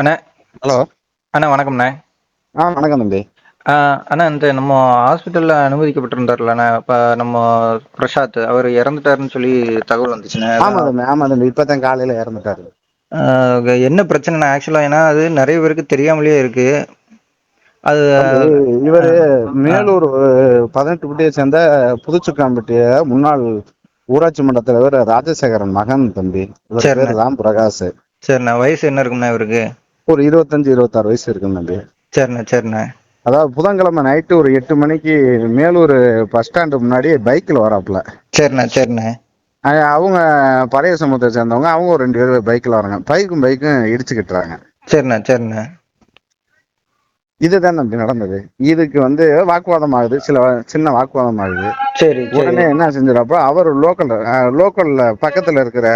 அண்ணா. Hello. அண்ணா வணக்கம்ண்ணே. ஆ வணக்கம் தம்பி. அண்ணா இந்த நம்ம ஹாஸ்பிட்டலில் அனுமதிக்கப்பட்டிருந்தார்லண்ணா இப்போ நம்ம பிரசாத் அவர் இறந்துட்டாருன்னு சொல்லி தகவல் வந்துச்சுண்ணே. ஆமா தம்பி ஆமா தம்பி. இப்பதான் காலையில இறந்துட்டாரு. என்ன பிரச்சனைண்ணா? ஆக்சுவலாக ஏன்னா அது நிறைய பேருக்கு தெரியாமலே இருக்கு. அது இவரு மேலூர் பதினெட்டு குட்டியை சேர்ந்த புதுச்சுக்காம்பட்டிய முன்னாள் ஊராட்சி மன்ற தலைவர் ராஜசேகரன் மகன் தம்பி. ராம் பிரகாஷ். சரிண்ணா. வயசு என்ன இருக்குண்ணா இவருக்கு? ஒரு இருபத்தஞ்சு இருபத்தாறு வயசு இருக்கும் தம்பி. சரிண்ணா சரிண்ணா. அதாவது புதன்கிழமை நைட்டு ஒரு எட்டு மணிக்கு மேலூர் பஸ் ஸ்டாண்டு முன்னாடி பைக்கில் வராப்புல. சரிண்ணா சரிண்ணா. அவங்க பழைய சமூகத்தை சேர்ந்தவங்க அவங்க ஒரு ரெண்டு பேர் பைக்கில் வராங்க. பைக்கும் பைக்கும் இடிச்சுக்கிட்டுறாங்க. சரிண்ணா சரிண்ணா. இதுதான் தம்பி நடந்தது. இதுக்கு வந்து வாக்குவாதம் ஆகுது. சில சின்ன வாக்குவாதம் ஆகுது. சரி சரி. உடனே என்ன செஞ்சிடப்போ அவர் லோக்கல் லோக்கல்ல பக்கத்துல இருக்கிற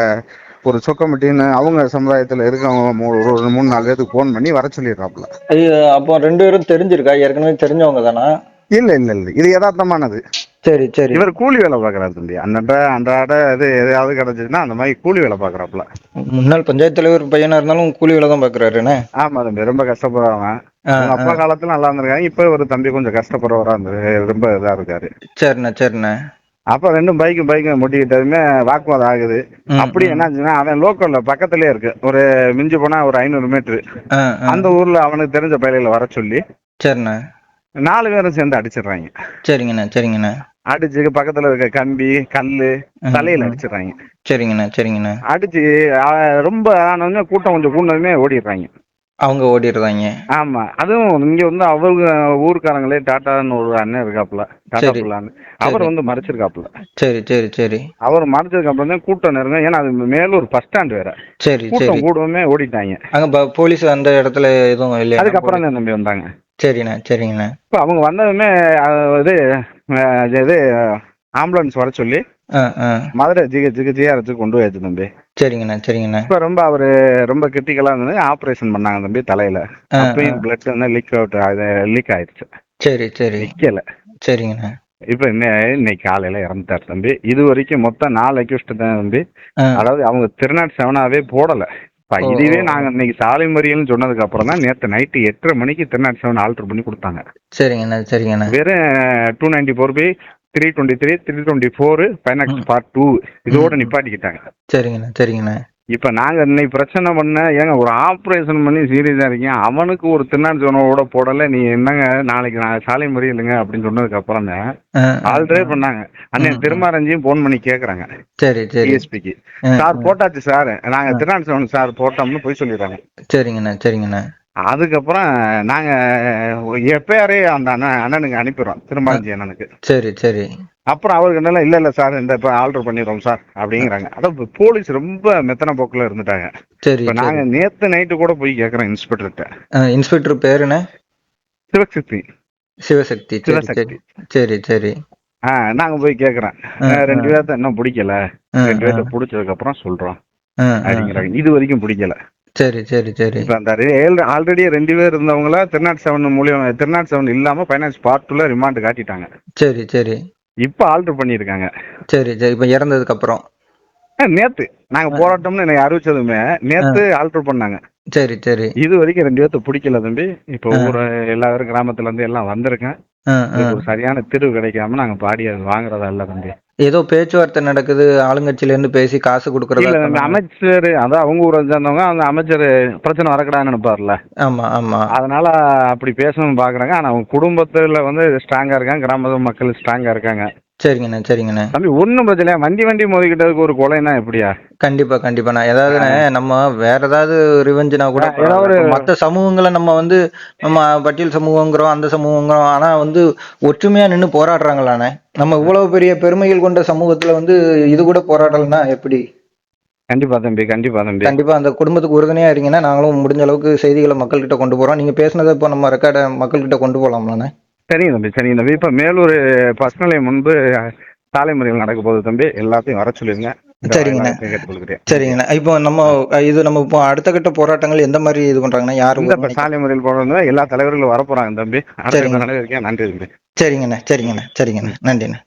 ஒரு சொக்கம்பட்டின்னு அவங்க சமுதாயத்துல இருக்கவங்க ஒரு மூணு நாலு பேருக்கு ஃபோன் பண்ணி வர சொல்லிடுறாப்புல. அப்போ ரெண்டு பேரும் தெரிஞ்சிருக்கா? ஏற்கனவே தெரிஞ்சவங்க தானா? இல்ல இல்ல இல்ல. இது யதார்த்தமானது. சரி சரி. இவர் கூலி வேலை பாக்குறாரு தம்பி. அன்றாட அன்றாட இது எதையாவது கிடைச்சதுன்னா அந்த மாதிரி கூலி வேலை பாக்குறாப்புல முன்னாள் பஞ்சாயத்து தலைவர் பையனா இருந்தாலும் கூலி வேலை தான் பார்க்குறாருண்ணே ஆமா தம்பி. ரொம்ப கஷ்டப்படுறவன். அவங்க அப்பா காலத்துல நல்லா இருந்திருக்காங்க. இப்ப ஒரு தம்பி கொஞ்சம் கஷ்டப்படுறவரா இருந்து ரொம்ப இதா இருக்காரு. சரிண்ணா சரிண்ணா. அப்ப ரெண்டும் பைக்கு பைக்கு முட்டிக்கிட்டதுமே வாக்குவாதம் ஆகுது. அப்படி என்னாச்சுன்னா அவன் லோக்கல்ல பக்கத்துலயே இருக்கு. ஒரு மிஞ்சி போனா ஒரு ஐநூறு மீட்டர் அந்த ஊர்ல அவனுக்கு தெரிஞ்ச பயில வர சொல்லி சரிண்ணா. நாலு பேரும் சேர்ந்து அடிச்சிடுறாங்க. சரிங்கண்ணா சரிங்கண்ணா. அடிச்சு பக்கத்துல இருக்க கம்பி கல்லு தலையில. அடிச்சிடுறாங்க. சரிங்கண்ணா சரிங்கண்ணா. அடிச்சு ரொம்ப ஆனவங்க கூட்டம் கொஞ்சம் கூடனதுமே ஓடிடுறாங்க. அவங்க ஓடிடுறாங்க. ஆமா அதுவும் இங்க வந்து அவங்க ஊருக்காரங்களே டாட்டான்னு ஒரு அண்ணன் இருக்காப்புல டாடா அவர் வந்து மறைச்சிருக்காப்புல. சரி சரி சரி. அவர் மறைச்சதுக்கு அப்புறம் தான் கூட்டம் நெருங்க ஏன்னா அது மேலூர் பஸ் ஸ்டாண்ட் வேற. சரி சரி. கூடவுமே ஓடிட்டாங்க. அங்க போலீஸ் அந்த இடத்துல எதுவும் இல்லையா? அதுக்கப்புறம் தான் தம்பி வந்தாங்க. சரிண்ணா சரிங்கண்ணா. இப்போ அவங்க வந்ததுமே இது இது ஆம்புலன்ஸ் வர சொல்லி மதுரை ஜிஹெச்சுக்கு ஜிஆர்எச்சுக்கு கொண்டு போயாச்சு தம்பி. சரிங்கண்ணா சரிங்கண்ணா. இப்போ ரொம்ப அவரு ரொம்ப கிரிட்டிக்கலா இருந்தது. ஆப்ரேஷன் பண்ணாங்க தம்பி தலையில. அப்பயும் பிளட் வந்து லீக் அவுட் லீக் ஆயிடுச்சு. சரி சரி. நிக்கல. சரிங்கண்ணா. இப்போ இன்ன இன்னைக்கு காலையில இறந்துட்டார் தம்பி. இது வரைக்கும் மொத்தம் நாலு அக்யூஸ்ட் தான் தம்பி. அதாவது அவங்க திருநாட் செவனாவே போடல. இதுவே. நாங்க இன்னைக்கு சாலை மறியல்னு சொன்னதுக்கு அப்புறம் தான் நேற்று நைட்டு எட்டரை மணிக்கு திருநாட் செவன் ஆல்டர் பண்ணி கொடுத்தாங்க. சரிங்கண்ணா சரிங்கண்ணா. வெறும் two ninety four B three twenty three three twenty four பைனாக்ஸ். Part two இதோட. நிப்பாட்டிக்கிட்டாங்க சரிங்கண்ணா சரிங்கண்ணா இப்போ நாங்கள் இன்னைக்கு பிரச்சனை பண்ண ஏங்க ஒரு ஆப்ரேஷன் பண்ணி சீரியஸாக இருக்கீங்க அவனுக்கு ஒரு திருநாஞ்சோனோட போடலை நீ என்னங்க நாளைக்கு நான் சாலை முறையிலுங்க அப்படின்னு சொன்னதுக்கு அப்புறம் தான் ஆல்ரெடி. பண்ணாங்க அண்ணன். திருமாரஞ்சியும் ஃபோன் பண்ணி கேட்குறாங்க சரி சரி டிஎஸ்பிக்கு சார். போட்டாச்சு சார் நாங்கள். திருநாஞ்சோன் சார் போட்டோம்னு போய் சொல்லிடுறாங்க சரிங்கண்ணா சரிங்கண்ணா அதுக்கப்புறம் நாங்கள் எப்பயாரே அந்த அண்ணன் அண்ணனுக்கு அனுப்பிடுறோம். திருமாரஞ்சி அண்ணனுக்கு. சரி சரி. அப்புறம் அவருக்கு என்ன இல்லை இல்லை சார் இந்த இப்போ ஆல்டர் பண்ணிடுறோம் சார் அப்படிங்கிறாங்க. அதான் போலீஸ் ரொம்ப மெத்தன போக்கில் இருந்துட்டாங்க. சரி இப்போ சரி. நாங்கள் நேற்று நைட்டு கூட போய் கேட்குறோம் இன்ஸ்பெக்டர்கிட்ட இன்ஸ்பெக்டர் பேருண்ணே சிவசக்தி. சிவசக்தி. சரி சிவசக்தி. சரி சரி. ஆ நாங்கள் போய் கேட்குறோம் ஆ, ரெண்டு. பேர்த்த இன்னும் பிடிக்கல. ரெண்டு. பேர்த்த பிடிச்சதுக்கப்புறம் சொல்கிறோம் ஆ, ஆ. அப்படிங்கிறாங்க. இது வரைக்கும் பிடிக்கல. சரி சரி சரி. இப்போ அந்த ஆல்ரெடி ரெண்டு பேர் இருந்தவங்கள திருநாட் செவன் மூலியம் திருநாட் செவன் இல்லாமல் ஃபைனான்ஸ் பார்ட் டூவில் ரிமாண்டு காட்டிட்டாங்க. சரி சரி. இப்போ ஆல்டர் பண்ணியிருக்காங்க சரி சரி. இப்போ இறந்ததுக்கு அப்புறம் நேத்து. நாங்க போராட்டம்னு எனக்கு அறிவிச்சதுமே நேத்து ஆல்டர் பண்ணாங்க. சரி சரி. இது வரைக்கும் ரெண்டு பேர்த்த பிடிக்கல தம்பி. இப்போ. ஊர் எல்லாரும் கிராமத்துல இருந்து எல்லாம் வந்திருக்கேன். சரியான தீர்வு கிடைக்காம நாங்க பாடி அது வாங்குறதா இல்ல தம்பி. ஏதோ பேச்சுவார்த்தை நடக்குது ஆளுங்கட்சியில இருந்து பேசி காசு கொடுக்கறதா. அமைச்சர் அதான் அவங்க ஊரை சேர்ந்தவங்க அந்த அமைச்சர் பிரச்சனை வரக்கூடாதுன்னு நினைப்பார்ல. ஆமா ஆமா. அதனால அப்படி பேசணும்னு பாக்குறாங்க. ஆனா அவங்க குடும்பத்துல வந்து ஸ்ட்ராங்கா இருக்காங்க கிராம மக்கள் ஸ்ட்ராங்கா இருக்காங்க. சரிங்கண்ணே சரிங்கண்ணே. தம்பி ஒன்றும் பிரச்சனை இல்ல. வண்டி வண்டி மோதிக்கிட்டதுக்கு ஒரு கொலைனா எப்படியா? கண்டிப்பா கண்டிப்பா. நான் ஏதாவதுண்ணே நம்ம வேற ஏதாவது ரிவெஞ்சுனா கூட ஆ, ஏதாவது ஒரு-. மத்த சமூகங்களை நம்ம வந்து நம்ம பட்டியல் சமூகங்கிறோம் அந்த சமூகங்கிறோம். ஆனா வந்து ஒற்றுமையா நின்னு போராடுறாங்களாண்ணே. நம்ம இவ்வளவு பெரிய பெருமைகள் கொண்ட சமூகத்துல வந்து இது கூட போராடலைன்னா எப்படி? கண்டிப்பா தம்பி கண்டிப்பா தம்பி. கண்டிப்பா அந்த குடும்பத்துக்கு உறுதுணையா இருங்கன்னா நாங்களும் முடிஞ்ச அளவுக்கு செய்திகளை மக்கள்கிட்ட கொண்டு போறோம். நீங்க பேசுனதை இப்போ நம்ம ரெக்கார்டை மக்கள்கிட்ட கொண்டு போலாம்லாண்ணே. சரிங்க தம்பி சரிங்க தம்பி. இப்போ மேலூர் பஸ் நிலையம் முன்பு சாலை மறியல் நடக்க போகுது தம்பி. எல்லாத்தையும் வர சொல்லிருங்க. சரிங்கண்ணே. சரிங்கண்ணா இப்போ நம்ம இது நம்ம இப்போ அடுத்த கட்ட போராட்டங்கள் எந்த மாதிரி இது பண்றாங்கன்னா யாரு இந்த சாலை மறியல் போடுறது எல்லா தலைவர்களும் வர போறாங்க தம்பி நன்றி தம்பி. சரிங்கண்ணே சரிங்கண்ணே சரிங்கண்ணே நன்றிண்ணே.